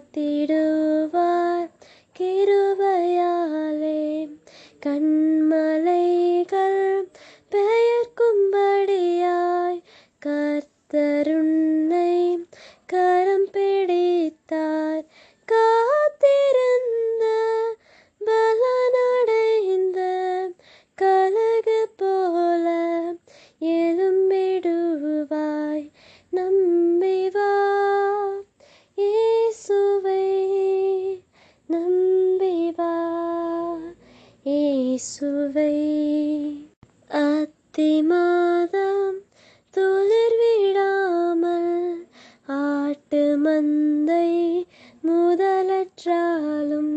കാത്തിട நம்பி வா இயேசுவை. அத்தி மாதம் துளிர் விடாமல் ஆட்டு மந்தை முதலற்றாலும்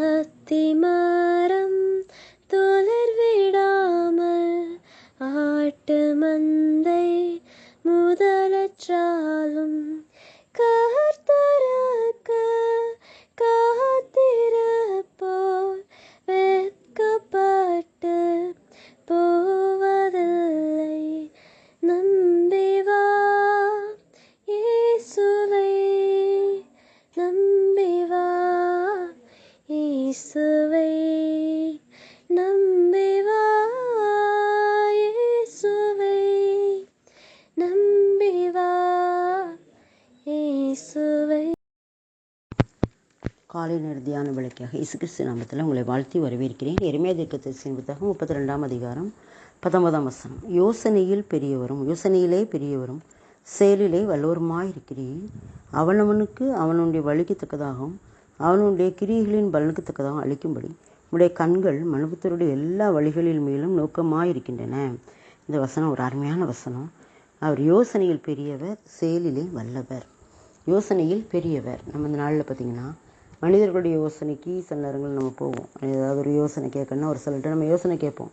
அத்தி காலை நேர தியான விளக்காக கிறிஸ்து நாமத்தில் உங்களை வாழ்த்தி வரவேற்கிறேன். எருமையா தீர்க்கதரிசியின் புத்தகம் முப்பத்தி ரெண்டாம் அதிகாரம் பத்தொன்பதாம் வசனம். யோசனையில் பெரியவரும் யோசனையிலே பெரியவரும் செயலிலே வல்லோருமாயிருக்கிறீர் அவனவனுக்கு அவனுடைய வழிக்கு தக்கதாகவும் அவனுடைய கிரியைகளின் பலனுக்கு தக்கதாகவும் அளிக்கும்படி உடைய கண்கள் மனுபுத்தருடைய எல்லா வழிகளில் மேலும் நோக்கமாயிருக்கின்றன. இந்த வசனம் ஒரு அருமையான வசனம். அவர் யோசனையில் பெரியவர் செயலிலே வல்லவர். யோசனையில் பெரியவர். நம்ம இந்த நாளில் பார்த்தீங்கன்னா மனிதர்களுடைய யோசனைக்கு சில நேரங்கள் நம்ம போவோம். ஏதாவது ஒரு யோசனை கேட்கணும்னா ஒரு சிலர்கிட்ட நம்ம யோசனை கேட்போம்.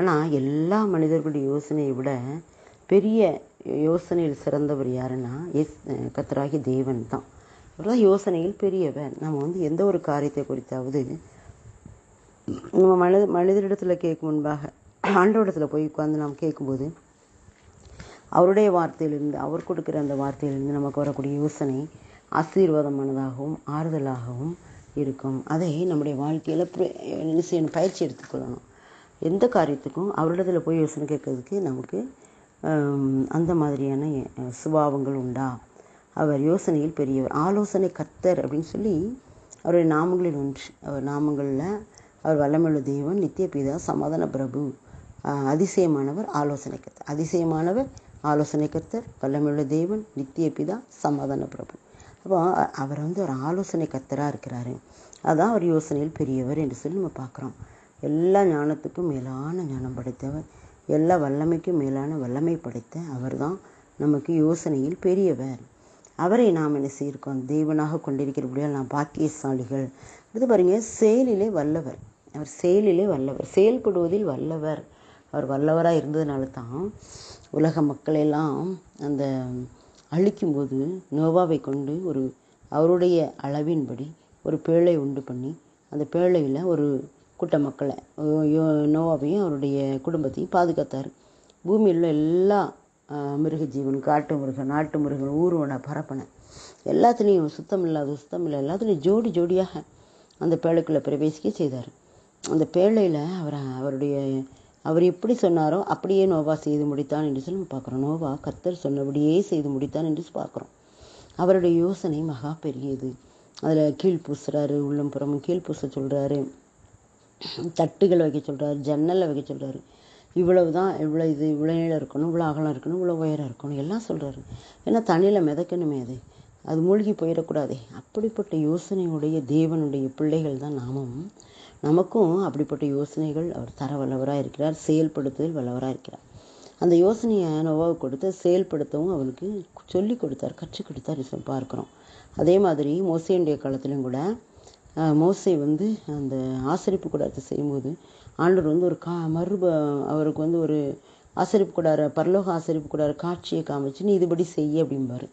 ஆனால் எல்லா மனிதர்களுடைய யோசனையை விட பெரிய யோசனையில் சிறந்தவர் யாருன்னா எஸ் கத்தராகி தேவன் தான். இவர் தான் யோசனையில் பெரியவர். நம்ம வந்து எந்த ஒரு காரியத்தை குறித்தாவது நம்ம மனித மனிதரிடத்தில் கேட்கும் முன்பாக ஆண்டோடத்தில் போய் உட்காந்து நாம் கேட்கும்போது அவருடைய வார்த்தையிலிருந்து அவர் கொடுக்குற அந்த வார்த்தையிலிருந்து நமக்கு வரக்கூடிய யோசனை ஆசீர்வாதமானதாகவும் ஆறுதலாகவும் இருக்கும். அதை நம்முடைய வாழ்க்கையில் என்ன செய்யணும் பயிற்சி எடுத்துக்கொள்ளணும். எந்த காரியத்துக்கும் அவரிடத்தில் போய் யோசனை கேட்கறதுக்கு நமக்கு அந்த மாதிரியான சுபாவங்கள் உண்டா? அவர் யோசனையில் பெரியவர். ஆலோசனை கத்தர் அப்படின்னு சொல்லி அவருடைய நாமங்களில் ஒன்று அவர் நாமங்களில் அவர் வல்லமுள்ள தெய்வம் நித்திய பிதா சமாதான பிரபு அதிசயமானவர் ஆலோசனை கர்த்தர் அதிசயமானவர் ஆலோசனை கர்த்தர் வல்லமுள்ள தெய்வன் நித்திய பிதா சமாதான பிரபு. அப்போ அவர் வந்து ஒரு ஆலோசனை கர்த்தராக இருக்கிறாரு. அதான் அவர் யோசனையில் பெரியவர் என்று சொல்லி நம்ம பார்க்குறோம். எல்லா ஞானத்துக்கும் மேலான ஞானம் படைத்தவர் எல்லா வல்லமைக்கும் மேலான வல்லமை படைத்த அவர்தான் நமக்கு யோசனையில் பெரியவர். அவரை நாம் என்ன செய்யிருக்கோம் தெய்வனாக கொண்டிருக்கிறபடியால் நாம் பாக்கியசாலிகள். இது பாருங்க செயலிலே வல்லவர். அவர் செயலிலே வல்லவர் செயல்படுவதில் வல்லவர். அவர் வல்லவராக இருந்ததுனால தான் உலக மக்களெல்லாம் அந்த அழிக்கும்போது நோவாவை கொண்டு ஒரு அவருடைய அளவின்படி ஒரு பேழை உண்டு பண்ணி அந்த பேழையில் ஒரு கூட்ட மக்களை யோ- நோவாவையும் அவருடைய குடும்பத்தையும் பாதுகாத்தார். பூமியில் உள்ள எல்லா மிருக ஜீவன் காட்டு மிருகம் நாட்டு மிருகம் ஊர்வன பரப்பன எல்லாத்துலேயும் சுத்தம் இல்லாத சுத்தம் இல்லை எல்லாத்துலேயும் ஜோடி ஜோடியாக அந்த பேழைக்குள்ளே பிரவேசிக்க செய்தார். அந்த பேழையில் அவர் அவருடைய அவர் எப்படி சொன்னாரோ அப்படியே நோவா செய்து முடித்தான் என்று சொல்லி நம்ம பார்க்குறோம். நோவா கத்தர் சொன்னபடியே செய்து முடித்தான் என்று பார்க்குறோம். அவருடைய யோசனை மகா பெரியது. அதில் கீழ் பூசுறாரு உள்ளம் புறமும் கீழ் பூச சொல்கிறாரு தட்டுகள் வைக்க சொல்கிறாரு ஜன்னலை வைக்க சொல்கிறாரு இவ்வளவு தான் இவ்வளோ இது இவ்வளோ நீளம் இருக்கணும் இவ்வளோ அகலம் இருக்கணும் இவ்வளோ உயரம் இருக்கணும் எல்லாம் சொல்கிறாரு ஏன்னா தண்ணியில் மிதக்கணுமே அது. அது மூழ்கி போயிடக்கூடாதே. அப்படிப்பட்ட யோசனையுடைய தேவனுடைய பிள்ளைகள் தான் நாமும். நமக்கும் அப்படிப்பட்ட யோசனைகள் அவர் தர வல்லவராக இருக்கிறார் செயல்படுத்துதல் வல்லவராக இருக்கிறார். அந்த யோசனையை நோவாவை கொடுத்து செயல்படுத்தவும் அவனுக்கு சொல்லி கொடுத்தார் கற்றுக் கொடுத்தார் பார்க்குறோம். அதே மாதிரி மோசையுடைய காலத்திலும் கூட மோசை வந்து அந்த ஆசரிப்பு கூடாரத்தை செய்யும்போது ஆண்டவர் வந்து ஒரு கா மறுப அவருக்கு வந்து ஒரு ஆசரிப்பு கூடார பரலோக ஆசரிப்பு கூடார காட்சியை காமிச்சு நீ இதுபடி செய்ய அப்படிம்பாரு.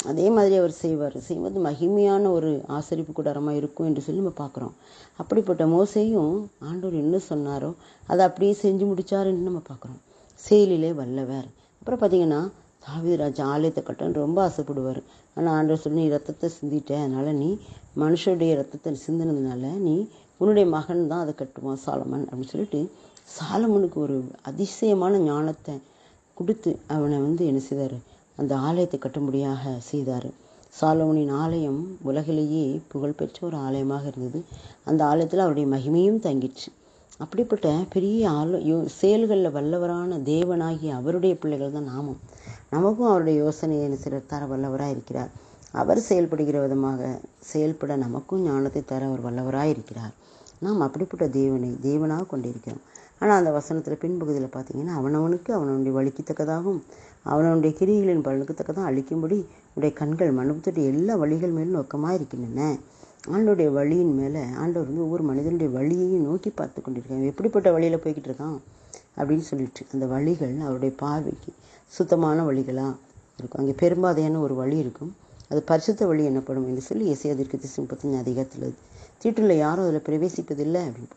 அதே மாதிரி அவர் செய்வார். செய்வது மகிமையான ஒரு ஆசரிப்பு கூடாரமாக இருக்கும் என்று சொல்லி நம்ம பார்க்குறோம். அப்படிப்பட்ட மோசையும் ஆண்டவர் என்ன சொன்னாரோ அதை அப்படியே செஞ்சு முடிச்சாருன்னு நம்ம பார்க்குறோம். செயலிலே வல்லவர். அப்புறம் பார்த்தீங்கன்னா தாவீது ராஜா ஆலயத்தை கட்டணும்னு ரொம்ப ஆசைப்படுவார். ஆனால் ஆண்டவர் சொல்லி நீ ரத்தத்தை சிந்திட்ட அதனால் நீ மனுஷருடைய ரத்தத்தை சிந்தினதுனால நீ உன்னுடைய மகன் தான் அதை கட்டுவான் சாலமன். அப்படின்னு சொல்லிட்டு சாலமனுக்கு ஒரு அதிசயமான ஞானத்தை கொடுத்து அவனை வந்து என்ன செய்தார்? அந்த ஆலயத்தை கட்டும்படியாக செய்தார். சாலமோனின் ஆலயம் உலகிலேயே புகழ்பெற்ற ஒரு ஆலயமாக இருந்தது. அந்த ஆலயத்தில் அவருடைய மகிமையும் தங்கிச்சு அப்படிப்பட்ட பெரிய ஆலோ யோ செயல்களில் வல்லவரான தேவனாகி அவருடைய பிள்ளைகள் தான் நாமும். நமக்கும் அவருடைய யோசனையை சிலர் தர வல்லவராக இருக்கிறார். அவர் செயல்படுகிற விதமாக செயல்பட நமக்கும் ஞானத்தை தர அவர் வல்லவராக இருக்கிறார். நாம் அப்படிப்பட்ட தேவனை தேவனாக கொண்டிருக்கிறோம். ஆனால் அந்த வசனத்தில் பின்பகுதியில் பார்த்தீங்கன்னா அவனவனுக்கு அவனவனுடைய வலிக்கத்தக்கதாகவும் அவனவனுடைய கிரிகளின் பலனுக்கு தக்கதான் அழிக்கும்படி உடைய கண்கள் மனுபத்துடைய எல்லா வழிகள் மேலும் நோக்கமாக இருக்கின்றன. ஆண்டோடைய வழியின் மேலே ஆண்டவர் வந்து ஒவ்வொரு மனிதனுடைய வழியையும் நோக்கி பார்த்து கொண்டிருக்காங்க எப்படிப்பட்ட வழியில் போய்கிட்டு இருக்கான்? அப்படின்னு சொல்லிட்டு அந்த வழிகள் அவருடைய பார்வைக்கு சுத்தமான வழிகளாக இருக்கும். அங்கே பெரும்பாதையான ஒரு வழி இருக்கும். அது பரிசுத்த வழி எனப்படும் என்று சொல்லி இசையதற்கு திசை முப்பத்தஞ்சு அதிகாரத்தில் தீட்டுல யாரும் அதில் பிரவேசிப்பதில்லை அப்படின்னு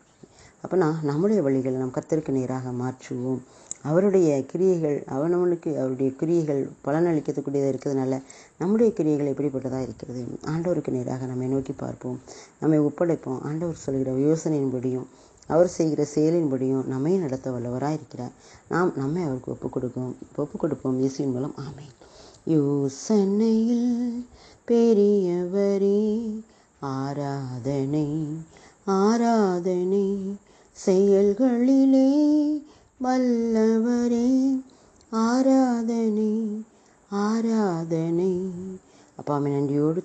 அப்போனா நம்முடைய வழிகளை நாம் கத்தருக்கு நேராக மாற்றுவோம். அவருடைய கிரியைகள் அவனவனுக்கு அவருடைய கிரியைகள் பலனளிக்கக்கூடியதாக இருக்கிறதுனால நம்முடைய கிரியைகள் எப்படிப்பட்டதாக இருக்கிறது? ஆண்டவருக்கு நேராக நம்மை நோக்கி பார்ப்போம். நம்மை ஒப்படைப்போம். ஆண்டவர் சொல்கிற யோசனையின்படியும் அவர் செய்கிற செயலின்படியும் நம்மை நடத்த வல்லவராக இருக்கிறார். நாம் நம்மை அவருக்கு ஒப்புக் கொடுப்போம். ஒப்புக் கொடுப்போம் இயேசுவின் மூலம். ஆமை யோசனையில் பெரியவரே ஆராதனை ஆராதனை செயல்களிலே வல்லவரே ஆராதனை ஆராதனை. அப்பாமை நன்றியோடு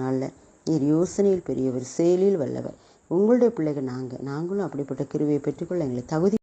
நாளில் நீர் யோசனையில் பெரியவர் செயலில் வல்லவர். உங்களுடைய பிள்ளைகள் நாங்கள் நாங்களும் அப்படிப்பட்ட கிருவியை பெற்றுக்கொள்ள எங்களை தகுதி